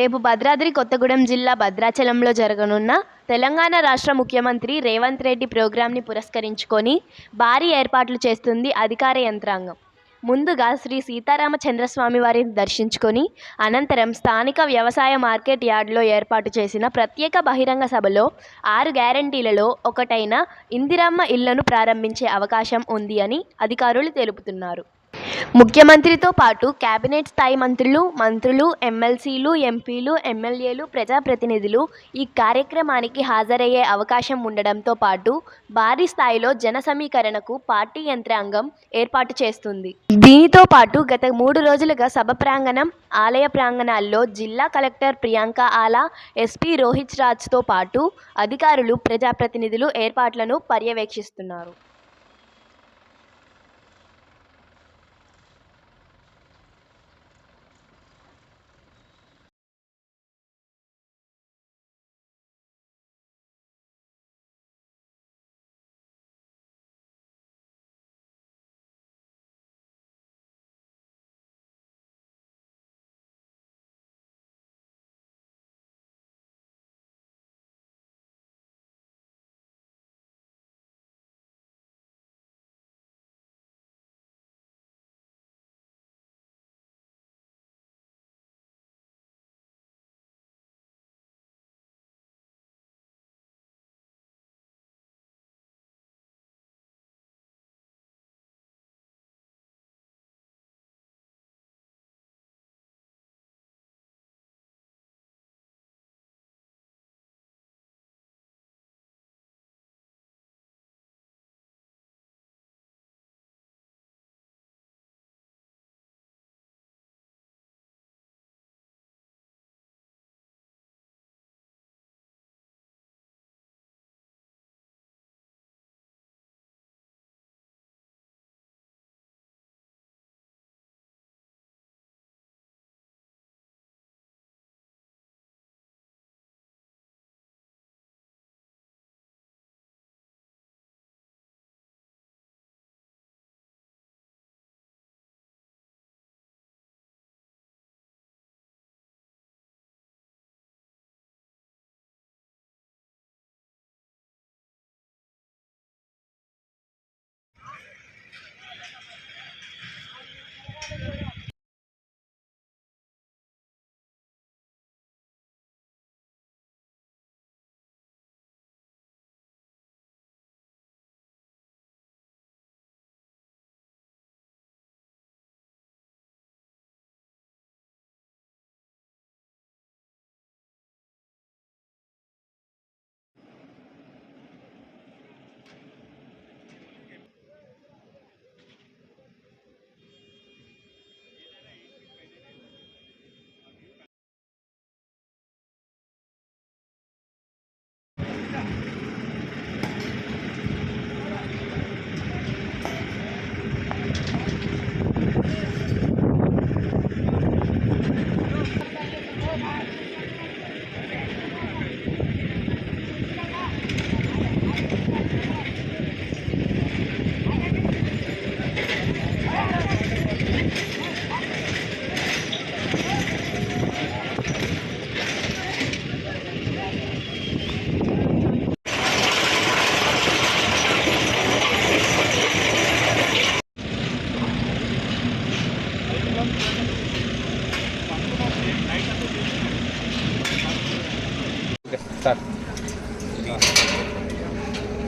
రేపు భద్రాద్రి కొత్తగూడెం జిల్లా భద్రాచలంలో జరగనున్న తెలంగాణ రాష్ట్ర ముఖ్యమంత్రి రేవంత్ రెడ్డి ప్రోగ్రాంని పురస్కరించుకొని భారీ ఏర్పాట్లు చేస్తుంది అధికార యంత్రాంగం. ముందుగా శ్రీ సీతారామచంద్రస్వామి వారిని దర్శించుకొని అనంతరం స్థానిక వ్యవసాయ మార్కెట్ యార్డ్లో ఏర్పాటు చేసిన ప్రత్యేక బహిరంగ సభలో ఆరు గ్యారంటీలలో ఒకటైన ఇందిరమ్మ ఇళ్ళను ప్రారంభించే అవకాశం ఉంది అని అధికారులు తెలుపుతున్నారు. ముఖ్యమంత్రితో పాటు కేబినెట్ స్థాయి మంత్రులు మంత్రులు ఎమ్మెల్సీలు ఎంపీలు ఎమ్మెల్యేలు ప్రజాప్రతినిధులు ఈ కార్యక్రమానికి హాజరయ్యే అవకాశం ఉండడంతో పాటు భారీ స్థాయిలో జన సమీకరణకు పార్టీ యంత్రాంగం ఏర్పాటు చేస్తుంది. దీనితో పాటు గత మూడు రోజులుగా సభ ప్రాంగణం ఆలయ ప్రాంగణాల్లో జిల్లా కలెక్టర్ ప్రియాంక ఆలా ఎస్పీ రోహిత్ రాజ్తో పాటు అధికారులు ప్రజాప్రతినిధులు ఏర్పాట్లను పర్యవేక్షిస్తున్నారు.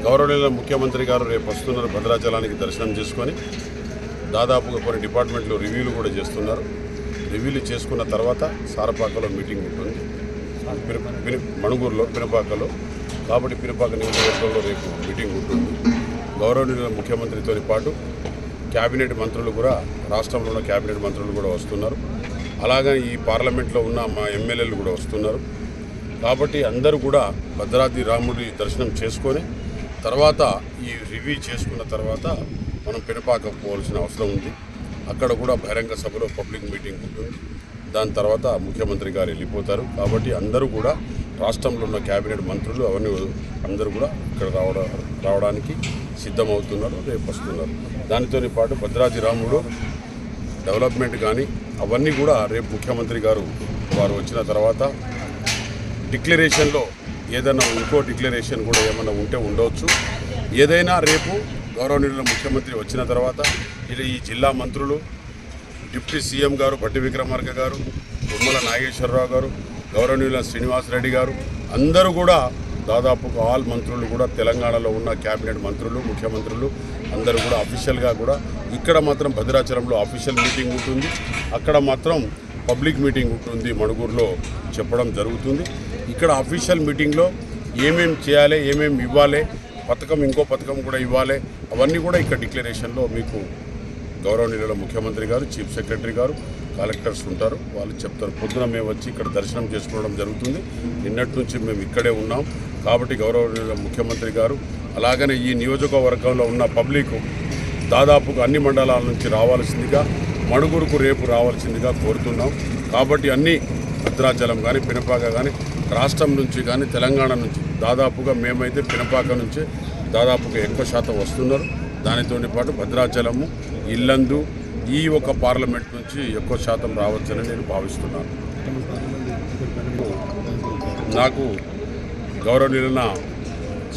గౌరవనీయుల ముఖ్యమంత్రి గారు రేపు వస్తున్నారు భద్రాచలానికి దర్శనం చేసుకొని. దాదాపుగా కొన్ని డిపార్ట్మెంట్లు రివ్యూలు కూడా చేస్తున్నారు. రివ్యూలు చేసుకున్న తర్వాత సారపాకలో మీటింగ్ ఉంటుంది. పిన- మణుగూరులో పినపాకలో కాబట్టి పినపాక నియోజకవర్గంలో రేపు మీటింగ్ ఉంటుంది. గౌరవనీయుల ముఖ్యమంత్రితో పాటు క్యాబినెట్ మంత్రులు కూడా రాష్ట్రంలో ఉన్న క్యాబినెట్ మంత్రులు కూడా వస్తున్నారు. అలాగే ఈ పార్లమెంట్లో ఉన్న మా ఎమ్మెల్యేలు కూడా వస్తున్నారు. కాబట్టి అందరూ కూడా భద్రాద్రి రాముడి దర్శనం చేసుకొని తర్వాత ఈ రివ్యూ చేసుకున్న తర్వాత మనం పినపాక పోవాల్సిన అవసరం ఉంది. అక్కడ కూడా బహిరంగ సభలో పబ్లిక్ మీటింగ్ ఉంటుంది. దాని తర్వాత ముఖ్యమంత్రి గారు వెళ్ళిపోతారు. కాబట్టి అందరూ కూడా రాష్ట్రంలో ఉన్న క్యాబినెట్ మంత్రులు అవన్నీ అందరూ కూడా ఇక్కడ రావడం రావడానికి సిద్ధమవుతున్నారు రేపు వస్తున్నారు. దానితో పాటు భద్రాద్రి రాముడు డెవలప్మెంట్ కానీ అవన్నీ కూడా రేపు ముఖ్యమంత్రి గారు వారు వచ్చిన తర్వాత డిక్లరేషన్లో ఏదైనా ఇంకో డిక్లరేషన్ కూడా ఏమైనా ఉంటే ఉండవచ్చు. ఏదైనా రేపు గౌరవనీయుల ముఖ్యమంత్రి వచ్చిన తర్వాత ఇది ఈ జిల్లా మంత్రులు డిప్యూటీ సీఎం గారు బట్టి విక్రమార్క గారు తుమ్మల నాగేశ్వరరావు గారు గౌరవనీయుల శ్రీనివాసరెడ్డి గారు అందరూ కూడా దాదాపు ఆల్ మంత్రులు కూడా తెలంగాణలో ఉన్న క్యాబినెట్ మంత్రులు ముఖ్యమంత్రులు అందరూ కూడా అఫీషియల్గా కూడా ఇక్కడ మాత్రం భద్రాచలంలో అఫీషియల్ మీటింగ్ ఉంటుంది. అక్కడ మాత్రం పబ్లిక్ మీటింగ్ ఉంటుంది మణుగూరులో చెప్పడం జరుగుతుంది. ఇక్కడ అఫీషియల్ మీటింగ్లో ఏమేమి చేయాలి ఏమేమి ఇవ్వాలి పథకం ఇంకో పథకం కూడా ఇవ్వాలి అవన్నీ కూడా ఇక్కడ డిక్లరేషన్లో మీకు గౌరవనీయుల ముఖ్యమంత్రి గారు చీఫ్ సెక్రటరీ గారు కలెక్టర్స్ ఉంటారు వాళ్ళు చెప్తారు. పొద్దున మేము వచ్చి ఇక్కడ దర్శనం చేసుకోవడం జరుగుతుంది. నిన్నటి నుంచి మేము ఇక్కడే ఉన్నాం. కాబట్టి గౌరవనీయుల ముఖ్యమంత్రి గారు అలాగనే ఈ నియోజకవర్గంలో ఉన్న పబ్లిక్ దాదాపుగా అన్ని మండలాల నుంచి రావాల్సిందిగా మణుగురుకు రేపు రావాల్సిందిగా కోరుతున్నాం. కాబట్టి అన్ని భద్రాచలం కానీ పినపాక కానీ రాష్ట్రం నుంచి కానీ తెలంగాణ నుంచి దాదాపుగా మేమైతే పినపాక నుంచి దాదాపుగా ఎక్కువ శాతం వస్తున్నారు. దానితో పాటు భద్రాచలము ఇల్లందు ఈ ఒక పార్లమెంట్ నుంచి ఎక్కువ శాతం రావచ్చని నేను భావిస్తున్నాను. నాకు గౌరవనీయులైన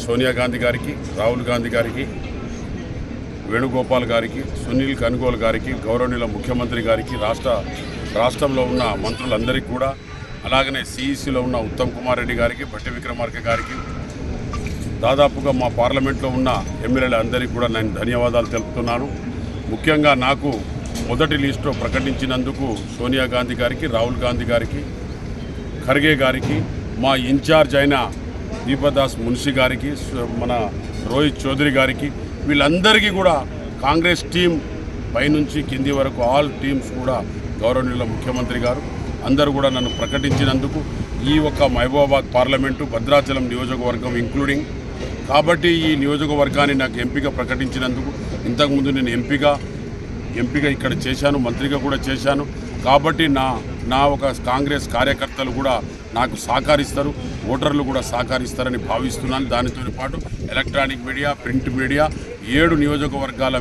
సోనియా గాంధీ గారికి రాహుల్ గాంధీ గారికి వేణుగోపాల్ గారికి సునీల్ కనుగోలు గారికి గౌరవనీయుల ముఖ్యమంత్రి గారికి రాష్ట్ర రాష్ట్రంలో ఉన్న మంత్రులందరికీ కూడా అలాగనే సిఈసిలో ఉన్న ఉత్తమ్ కుమార్ రెడ్డి గారికి భట్టి విక్రమార్క గారికి దాదాపుగా మా పార్లమెంట్లో ఉన్న ఎమ్మెల్యేల అందరికీ కూడా నేను ధన్యవాదాలు తెలుపుతున్నాను. ముఖ్యంగా నాకు మొదటి లిస్టులో ప్రకటించినందుకు సోనియా గాంధీ గారికి రాహుల్ గాంధీ గారికి ఖర్గే గారికి మా ఇన్ఛార్జ్ అయిన దీపదాస్ మున్షి గారికి మన రోహిత్ చౌదరి గారికి వీళ్ళందరికీ కూడా కాంగ్రెస్ టీం పైనుంచి కింది వరకు ఆల్ టీమ్స్ కూడా గౌరవనీయుల ముఖ్యమంత్రి గారు అందరూ కూడా నన్ను ప్రకటించినందుకు ఈ ఒక్క మహబూబాబాద్ పార్లమెంటు భద్రాచలం నియోజకవర్గం ఇంక్లూడింగ్. కాబట్టి ఈ నియోజకవర్గాన్ని నాకు ఎంపిక ప్రకటించినందుకు ఇంతకుముందు నేను ఎంపిక ఎంపిక ఇక్కడ చేశాను మంత్రిగా కూడా చేశాను. కాబట్టి నా నా ఒక కాంగ్రెస్ కార్యకర్తలు కూడా నాకు సహకరిస్తారు ఓటర్లు కూడా సహకరిస్తారని భావిస్తున్నాను. దానితో పాటు ఎలక్ట్రానిక్ మీడియా ప్రింట్ మీడియా ఏడు నియోజకవర్గాల